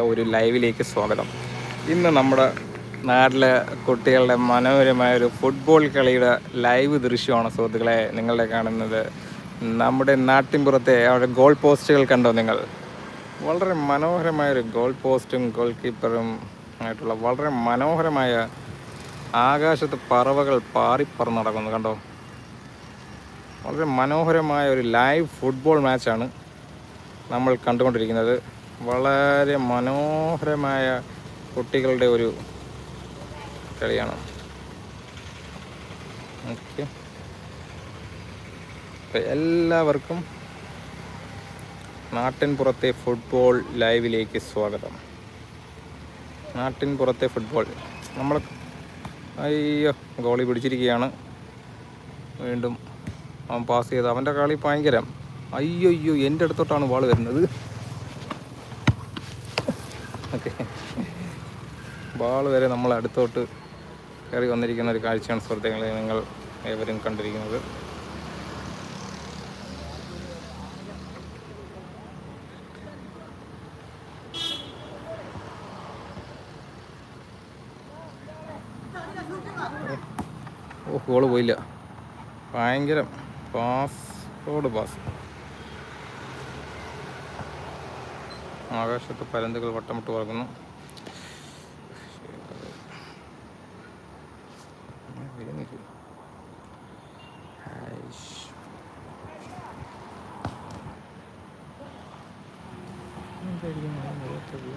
ഒരു ലൈവിലേക്ക് സ്വാഗതം. ഇന്ന് നമ്മുടെ നാട്ടിലെ കുട്ടികളുടെ മനോഹരമായ ഒരു ഫുട്ബോൾ കളിയുടെ ലൈവ് ദൃശ്യമാണ് സുഹൃത്തുക്കളെ നിങ്ങളുടെ കാണുന്നത്. നമ്മുടെ നാട്ടിൻപുറത്തെ അവിടെ ഗോൾ പോസ്റ്റുകൾ കണ്ടോ നിങ്ങൾ? വളരെ മനോഹരമായ ഒരു ഗോൾ പോസ്റ്റും ഗോൾ കീപ്പറും ആയിട്ടുള്ള വളരെ മനോഹരമായ ആകാശത്ത് പറവകൾ പാറിപ്പറന്ന് നടക്കുന്നു കണ്ടോ? വളരെ മനോഹരമായ ഒരു ലൈവ് ഫുട്ബോൾ മാച്ചാണ് നമ്മൾ കണ്ടുകൊണ്ടിരിക്കുന്നത്. വളരെ മനോഹരമായ കുട്ടികളുടെ ഒരു കളിയാണ്. ഓക്കെ. എല്ലാവർക്കും നാട്ടിൻ പുറത്തെ ഫുട്ബോൾ ലൈവിലേക്ക് സ്വാഗതം. നാട്ടിൻ പുറത്തെ ഫുട്ബോൾ. നമ്മൾ അയ്യോ ഗോളി പിടിച്ചിരിക്കുകയാണ്. വീണ്ടും അവൻ പാസ് ചെയ്ത് അവന്റെ കളി ഭയങ്കരം. അയ്യോ അയ്യോ എന്റെ അടുത്തോട്ടാണ് വാൾ വരുന്നത്. ഓക്കെ. ബാൾ വരെ നമ്മൾ അടുത്തോട്ട് കയറി വന്നിരിക്കുന്ന ഒരു കാഴ്ചയാണ് സുഹൃത്തുക്കളെ നിങ്ങൾ ഏവരും കണ്ടിരിക്കുന്നത്. ഓ ഗോൾ പോയില്ല. ഭയങ്കരം. പാസ് റോഡ് പാസ് ആകാശത്ത് പരന്തുകൾ വട്ടമിട്ട് പറക്കുന്നു. എന്തായിരിക്കും മഴ വരാത്തത്?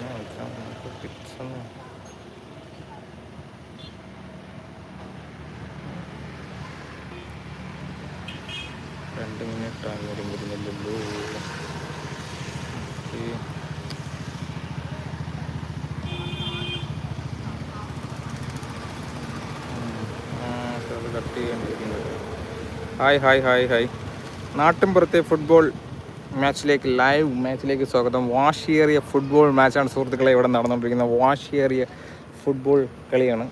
ഞാൻ വെച്ചാ നമുക്ക് tips ഒന്നും രണ്ട് മിനിറ്റ് ആയാലും വരുന്നില്ലല്ലോ കട്ട് ചെയ്യേണ്ടിയിരിക്കുന്നത് ഹായ് ഹായ് ഹായ് ഹായ്. നാട്ടിൻപുറത്തെ ഫുട്ബോൾ മാച്ചിലേക്ക് ലൈവ് മാച്ചിലേക്ക് സ്വാഗതം. വാശിയേറിയ ഫുട്ബോൾ മാച്ചാണ് സുഹൃത്തുക്കളെ ഇവിടെ നടന്നുകൊണ്ടിരിക്കുന്നത് വാശിയേറിയ ഫുട്ബോൾ കളിയാണ്.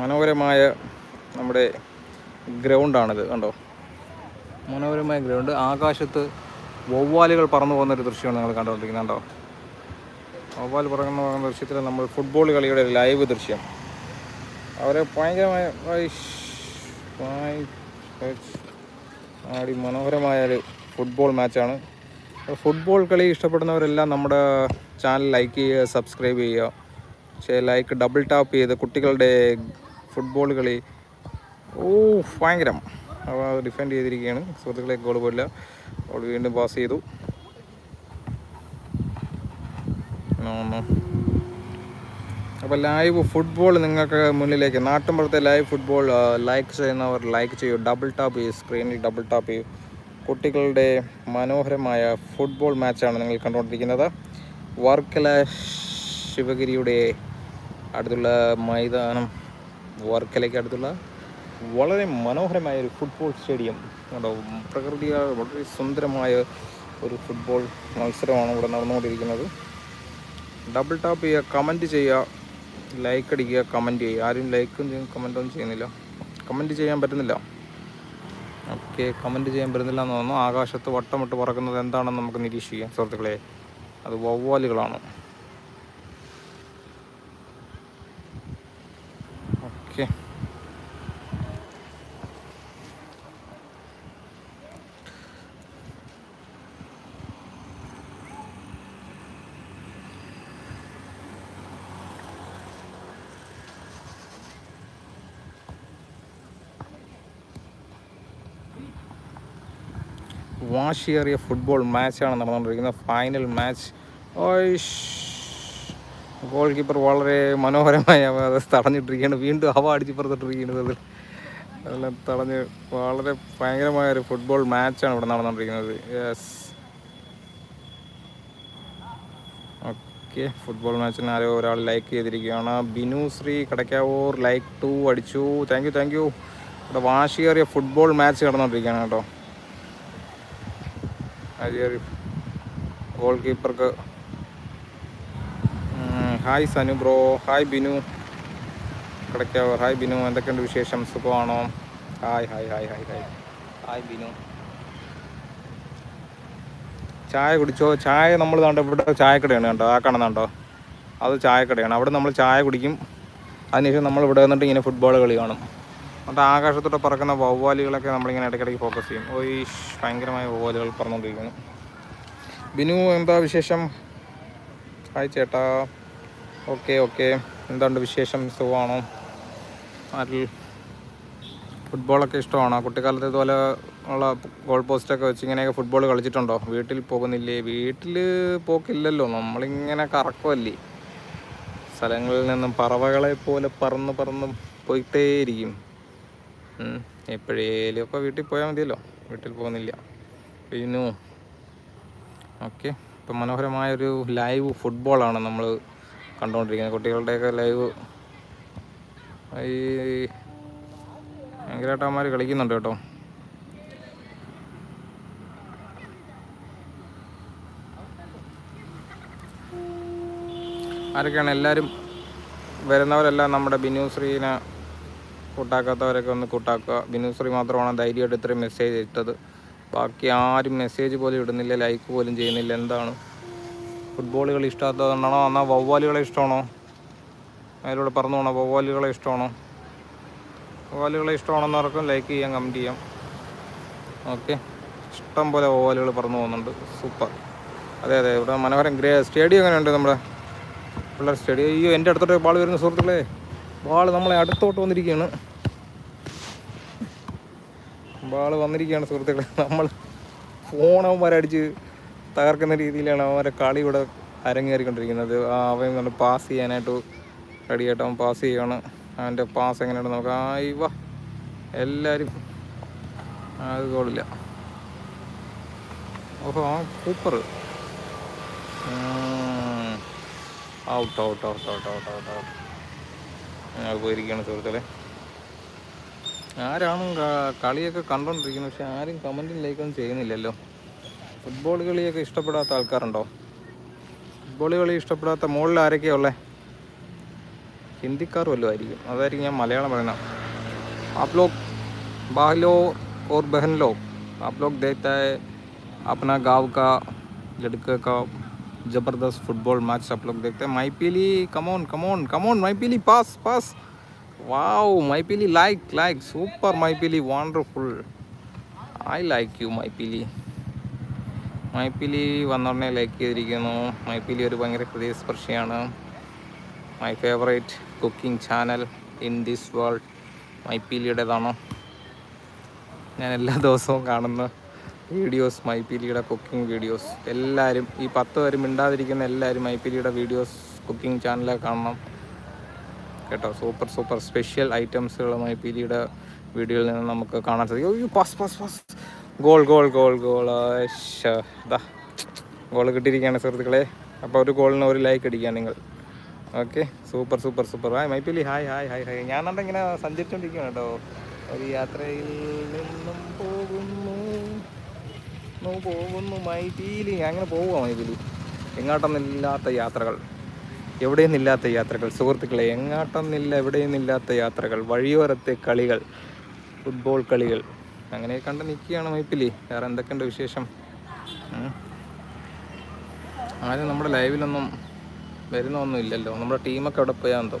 മനോഹരമായ നമ്മുടെ ഗ്രൗണ്ടാണിത് കണ്ടോ? മനോഹരമായ ഗ്രൗണ്ട് ആകാശത്ത് വവ്വാലുകൾ പറന്നു പോകുന്ന ഒരു ദൃശ്യമാണ് നിങ്ങൾ കണ്ടുകൊണ്ടിരിക്കുന്നത് കണ്ടോ വവ്വാൽ പറന്നു പോകുന്ന ദൃശ്യത്തിൽ നമ്മൾ ഫുട്ബോൾ കളിയുടെ ലൈവ് ദൃശ്യം. അവരെ ഭയങ്കരമായ ആടി മനോഹരമായ ഒരു ഫുട്ബോൾ മാച്ചാണ് ഫുട്ബോൾ കളി ഇഷ്ടപ്പെടുന്നവരെല്ലാം നമ്മുടെ ചാനൽ ലൈക്ക് ചെയ്യുക സബ്സ്ക്രൈബ് ചെയ്യുക. പക്ഷേ ലൈക്ക് ഡബിൾ ടാപ്പ് ചെയ്ത് കുട്ടികളുടെ ഫുട്ബോൾ കളി ഓ ഭയങ്കരം. അത് ഡിഫെൻഡ് ചെയ്തിരിക്കുകയാണ്. സുഹൃത്തുക്കളെ ഗോൾ പോയില്ല ഗോൾ വീണ്ടും പാസ് ചെയ്തു. അപ്പോൾ ലൈവ് ഫുട്ബോൾ നിങ്ങൾക്ക് മുന്നിലേക്ക് നാട്ടിൻപുറത്തെ ലൈവ് ഫുട്ബോൾ ലൈക്ക് ചെയ്യുന്നവർ ലൈക്ക് ചെയ്യൂ. ഡബിൾ ടാപ്പ് ചെയ്യൂ സ്ക്രീനിൽ ഡബിൾ ടാപ്പ് ചെയ്യൂ കുട്ടികളുടെ മനോഹരമായ ഫുട്ബോൾ മാച്ചാണ് നിങ്ങൾ കണ്ടുകൊണ്ടിരിക്കുന്നത്. വർക്കല ശിവഗിരിയുടെ അടുത്തുള്ള മൈതാനം വർക്കലയ്ക്ക് അടുത്തുള്ള വളരെ മനോഹരമായ ഒരു ഫുട്ബോൾ സ്റ്റേഡിയം കണ്ടോ പ്രകൃതിയാൽ വളരെ സുന്ദരമായ ഒരു ഫുട്ബോൾ മത്സരമാണ് ഇവിടെ നടന്നുകൊണ്ടിരിക്കുന്നത്. ഡബിൾ ടാപ്പ് ചെയ്യുക കമന്റ് ചെയ്യുക ലൈക്ക് അടിക്കുക കമന്റ് ചെയ്യുക. ആരും ലൈക്കും ചെയ്യും കമന്റൊന്നും ചെയ്യുന്നില്ല. കമന്റ് ചെയ്യാൻ പറ്റുന്നില്ല. ഓക്കെ കമന്റ് ചെയ്യാൻ പറ്റുന്നില്ല എന്ന് തോന്നുന്നു. ആകാശത്ത് വട്ടമിട്ട് പറക്കുന്നത് എന്താണെന്ന് നമുക്ക് നിരീക്ഷിക്കാം സുഹൃത്തുക്കളെ. അത് വവ്വാലുകളാണ് ഓക്കെ വാശിയേറിയ ഫുട്ബോൾ മാച്ചാണ് നടന്നുകൊണ്ടിരിക്കുന്നത്. ഫൈനൽ മാച്ച് ഗോൾ കീപ്പർ വളരെ മനോഹരമായി തടഞ്ഞിട്ടിരിക്കുകയാണ്. വീണ്ടും അവ അടിച്ച് പുറത്തിട്ടിരിക്കുന്നത് അതിൽ അതെല്ലാം തടഞ്ഞ് വളരെ ഭയങ്കരമായ ഒരു ഫുട്ബോൾ മാച്ചാണ് ഇവിടെ നടന്നുകൊണ്ടിരിക്കുന്നത്. യെസ് ഓക്കെ ഫുട്ബോൾ മാച്ചിന് ആരോ ഒരാൾ ലൈക്ക് ചെയ്തിരിക്കുകയാണ്. ബിനു ശ്രീ കടക്കാവൂർ ലൈക്ക് ടു അടിച്ചു. താങ്ക് യു താങ്ക് യു ഇവിടെ വാശിയേറിയ ഫുട്ബോൾ മാച്ച് നടന്നുകൊണ്ടിരിക്കുകയാണ് കേട്ടോ. അരിയറി goal കീപ്പർക്ക് hi Sanu bro hi Binu. കിടക്കാവ്? Hi Binu എന്തൊക്കെയുണ്ട് വിശേഷം? സുഖമാണോ? Hi hi hi hi hi hi Binu. ചായ കുടിച്ചോ? ചായ നമ്മൾ കണ്ടോ? ഇവിടെ ചായക്കടയാണ് കണ്ടോ? ആ കാണുന്നുണ്ടോ അത് ചായക്കടയാണ്. അവിടെ നമ്മൾ ചായ കുടിക്കും. അതിനുശേഷം നമ്മൾ ഇവിടെ വന്നിട്ട് ഇങ്ങനെ ഫുട്ബോൾ കളി കാണും. എന്നിട്ട് ആകാശത്തോട്ട് പറക്കുന്ന വവ്വാലുകളൊക്കെ നമ്മളിങ്ങനെ ഇടയ്ക്കിടയ്ക്ക് ഫോക്കസ് ചെയ്യും. ഓ ഈ ഭയങ്കരമായ വവ്വാലുകൾ പറന്നുകൊണ്ടിരിക്കുന്നു. ബിനു എന്താ വിശേഷം? ഹായ് ചേട്ടാ. Okay okay. എന്തുണ്ട് വിശേഷം? സുഖമാണോ? നാട്ടിൽ ഫുട്ബോളൊക്കെ ഇഷ്ടമാണോ? കുട്ടിക്കാലത്ത് ഇതുപോലെ ഉള്ള ഗോൾ പോസ്റ്റൊക്കെ വെച്ച് ഇങ്ങനെയൊക്കെ ഫുട്ബോൾ കളിച്ചിട്ടുണ്ടോ? വീട്ടിൽ പോകുന്നില്ലേ? വീട്ടിൽ പോക്കില്ലല്ലോ. നമ്മളിങ്ങനെ കറക്കുമല്ലേ സ്ഥലങ്ങളിൽ നിന്നും പറവകളെ പോലെ പറന്ന് പറന്ന് പോയിട്ടേയിരിക്കും. എപ്പോഴേലും ഒക്കെ വീട്ടിൽ പോയാൽ മതിയല്ലോ. വീട്ടിൽ പോകുന്നില്ല. പിന്നു ഓക്കെ. ഇപ്പം മനോഹരമായൊരു ലൈവ് ഫുട്ബോളാണ് നമ്മൾ കണ്ടുകൊണ്ടിരിക്കുന്നത് കുട്ടികളുടെയൊക്കെ ലൈവ്. ഈ ഭയങ്കരമായിട്ട് അവന്മാർ കളിക്കുന്നുണ്ട് കേട്ടോ. ആരൊക്കെയാണ് എല്ലാവരും വരുന്നവരെല്ലാം നമ്മുടെ ബിനുശ്രീനെ കൂട്ടാക്കാത്തവരൊക്കെ ഒന്ന് കൂട്ടാക്കുക. ബിനുശ്രീ മാത്രമാണ് ധൈര്യമായിട്ട് ഇത്രയും മെസ്സേജ് ഇട്ടത്. ബാക്കി ആരും മെസ്സേജ് പോലും ഇടുന്നില്ല ലൈക്ക് പോലും ചെയ്യുന്നില്ല. എന്താണ്? ഫുട്ബോളുകൾ ഇഷ്ടമാത്തതുകൊണ്ടാണോ എന്നാൽ വവ്വാലുകളെ ഇഷ്ടമാണോ? അതിലൂടെ പറഞ്ഞു പോകണോ വവ്വാലുകളെ ഇഷ്ടമാണോ? വവ്വാലുകളെ ഇഷ്ടമാണെന്നവർക്കും ലൈക്ക് ചെയ്യാം കമന്റ് ചെയ്യാം. ഓക്കെ ഇഷ്ടം പോലെ വവ്വാലുകൾ പറഞ്ഞു പോകുന്നുണ്ട്. സൂപ്പർ അതെ അതെ. ഇവിടെ മനോഹരം ഗ്രേ സ്റ്റേഡിയം എങ്ങനെയുണ്ട് നമ്മുടെ? പിള്ളേർ സ്റ്റേഡിയം അയ്യോ എന്റെ അടുത്തോട്ട് ബാൾ വരുന്ന സുഹൃത്തുക്കളെ. ബാൾ നമ്മളെ അടുത്തോട്ട് വന്നിരിക്കുകയാണ്. വാൾ വന്നിരിക്കുകയാണ് സുഹൃത്തുക്കളെ. നമ്മൾ ഫോണവന്മാരടിച്ച് തകർക്കുന്ന രീതിയിലാണ് അവരെ കളി ഇവിടെ അരങ്ങേറിക്കൊണ്ടിരിക്കുന്നത്. അവൻ കണ്ട് പാസ് ചെയ്യാനായിട്ട് റെഡിയായിട്ട് അവൻ പാസ് ചെയ്യുകയാണ് അവന്റെ പാസ് എങ്ങനെയാണ് നമുക്ക് ആ ഇവ എല്ലാവരും അത് കോളില്ല ഓഹോ ആ Cooper out out out out out out out പോയിരിക്കുകയാണ് സുഹൃത്തുക്കളെ ആരാണ് ക- കളിയൊക്കെ കണ്ടോണ്ടിരിക്കുന്നത് പക്ഷെ ആരും കമൻറ്റും ലൈക്കൊന്നും ചെയ്യുന്നില്ലല്ലോ ഫുട്ബോൾ കളിയൊക്കെ ഇഷ്ടപ്പെടാത്ത ആൾക്കാരുണ്ടോ ഫുട്ബോൾ കളി ഇഷ്ടപ്പെടാത്ത മുകളിൽ ആരൊക്കെയാ ഉള്ളത് ഹിന്ദിക്കാർ വല്ലതും ആയിരിക്കും അതായിരിക്കും ഞാൻ മലയാളം പറയുന്നത് आप लोग बाहलो और बहन लोग आप लोग देखता है अपना गांव का लड़के का ज़बरदस्त फुटबॉल मैच आप लोग देखते हैं माई पीली कमोन कमोन कमोन माई पीली पास पास वाओ माई पीली like like super Mypili wonderful I like you Mypili Mypili വന്നോടനെ like ചെയ്തിരിക്കുന്നു മൈപ്പിലി ഒരു ഭയങ്കര ഹൃദയസ്പർശിയാണ് my favourite cooking channel in this world മൈപ്പീലിയുടേതാണോ ഞാൻ എല്ലാ ദിവസവും കാണുന്ന വീഡിയോസ് മൈപ്പീലിയുടെ കുക്കിംഗ് വീഡിയോസ് എല്ലാവരും ഈ പത്ത് പേര് മിണ്ടാതിരിക്കുന്ന എല്ലാവരും മൈപ്പീലിയുടെ വീഡിയോസ് കുക്കിംഗ് ചാനലിൽ കാണണം. കേട്ടോ സൂപ്പർ സൂപ്പർ സ്പെഷ്യൽ ഐറ്റംസുകൾ മൈപ്പീലിയുടെ വീഡിയോയിൽ നിന്ന് നമുക്ക് കാണാൻ സാധിക്കും. ഗോൾ ഗോൾ ഗോൾ ഗോൾ ഇതാ ഗോൾ കിട്ടിയിരിക്കുകയാണ് സുഹൃത്തുക്കളെ. അപ്പോൾ ഒരു ഗോളിന് ഒരു ലൈക്ക് അടിക്കുക നിങ്ങൾ. Okay super super super hi Maippili hi hi hi hi കണ്ട ഇങ്ങനെ സഞ്ചരിച്ചുകൊണ്ടിരിക്കുകയാണ് കേട്ടോ. ഒരു യാത്രയിൽ നിന്നും പോകുന്നു പോകുന്നു മൈ ഞാൻ അങ്ങനെ പോവുക മൈപ്പിലി എങ്ങാട്ടെന്നില്ലാത്ത യാത്രകൾ. എവിടെയൊന്നില്ലാത്ത യാത്രകൾ. സുഹൃത്തുക്കളെ എങ്ങാട്ടെന്നില്ല എവിടെ നിന്നില്ലാത്ത യാത്രകൾ. വഴിയോരത്തെ കളികൾ ഫുട്ബോൾ കളികൾ. അങ്ങനെ കണ്ട് നിൽക്കുകയാണ് മൈപ്പിലി വേറെ എന്തൊക്കെയുണ്ട് വിശേഷം. ആരും നമ്മുടെ ലൈവിലൊന്നും വരുന്നൊന്നും ഇല്ലല്ലോ. നമ്മുടെ ടീമൊക്കെ എവിടെ പോയാന്തോ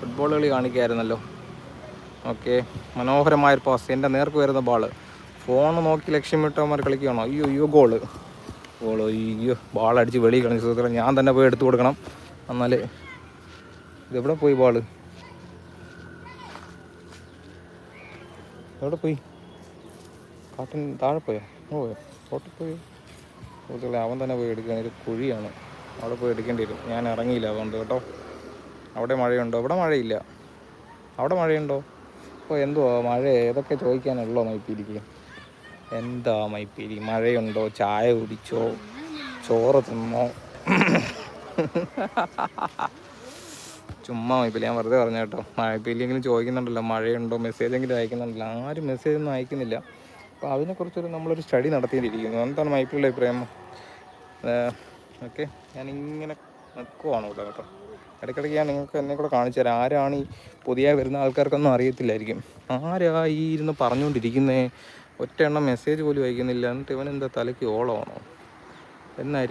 ഫുട്ബോൾ കളി കാണിക്കായിരുന്നല്ലോ. ഓക്കെ മനോഹരമായൊരു പാസ് എന്റെ നേർക്ക് വരുന്ന ബാൾ ഫോൺ നോക്കി ലക്ഷ്യമിട്ടവന്മാർ കളിക്കുകയാണോ? അയ്യോ അയ്യോ ഗോൾ ഗോൾ അയ്യോ ബാൾ അടിച്ച് വെളിയിൽ കളിച്ച് സുഹൃത്തുക്കളെ ഞാൻ തന്നെ പോയി എടുത്തു കൊടുക്കണം. എന്നാൽ ഇതെവിടെ പോയി ബാൾ എവിടെ പോയി? കാട്ടിൻ താഴെ പോയോ? പോയോ? തോട്ടിൽ പോയോ? സുഹൃത്തുക്കളെ അവൻ തന്നെ പോയി എടുക്കുകയാണ്. ഒരു കുഴിയാണ്. അവിടെ പോയി എടുക്കേണ്ടി വരും. ഞാൻ ഇറങ്ങിയില്ല അതുകൊണ്ട് കേട്ടോ. അവിടെ മഴയുണ്ടോ? ഇവിടെ മഴയില്ല. അവിടെ മഴയുണ്ടോ? അപ്പോൾ എന്തുവാ? മഴ ഏതൊക്കെ ചോദിക്കാനുള്ളോ മൈപ്പീരിക്ക് എന്താ മൈപ്പേരി? മഴയുണ്ടോ? ചായ കുടിച്ചോ? ചോറ് തിന്നോ? ചുമ്മാ മൈപ്പേലി ഞാൻ വെറുതെ പറഞ്ഞു കേട്ടോ. മഴപ്പില്ലെങ്കിലും ചോദിക്കുന്നുണ്ടല്ലോ മഴയുണ്ടോ? മെസ്സേജെങ്കിലും അയക്കുന്നുണ്ടല്ലോ. ആരും മെസ്സേജ് ഒന്നും അയക്കുന്നില്ല. അപ്പോൾ അതിനെക്കുറിച്ചൊരു നമ്മളൊരു സ്റ്റഡി നടത്തിയിരിക്കുന്നു. എന്താണ് മൈപ്പിളിയുടെ അഭിപ്രായം? ഓക്കെ. ഞാനിങ്ങനെ നിൽക്കുവാണ് ഇവിടെ കേട്ടോ. ഇടയ്ക്കിടയ്ക്ക് ഞാൻ നിങ്ങൾക്ക് എന്നെ കൂടെ കാണിച്ചു തരാം. ആരാണ് ഈ പുതിയ വരുന്ന ആൾക്കാർക്കൊന്നും അറിയത്തില്ലായിരിക്കും. ആരാ ഈ ഇരുന്ന് പറഞ്ഞുകൊണ്ടിരിക്കുന്നേ? ഒറ്റ എണ്ണം മെസ്സേജ് പോലും അയക്കുന്നില്ല. എന്നിട്ട് ഇവൻ എന്താ തലയ്ക്ക് ഓളമാണോ? എന്നായിരിക്കും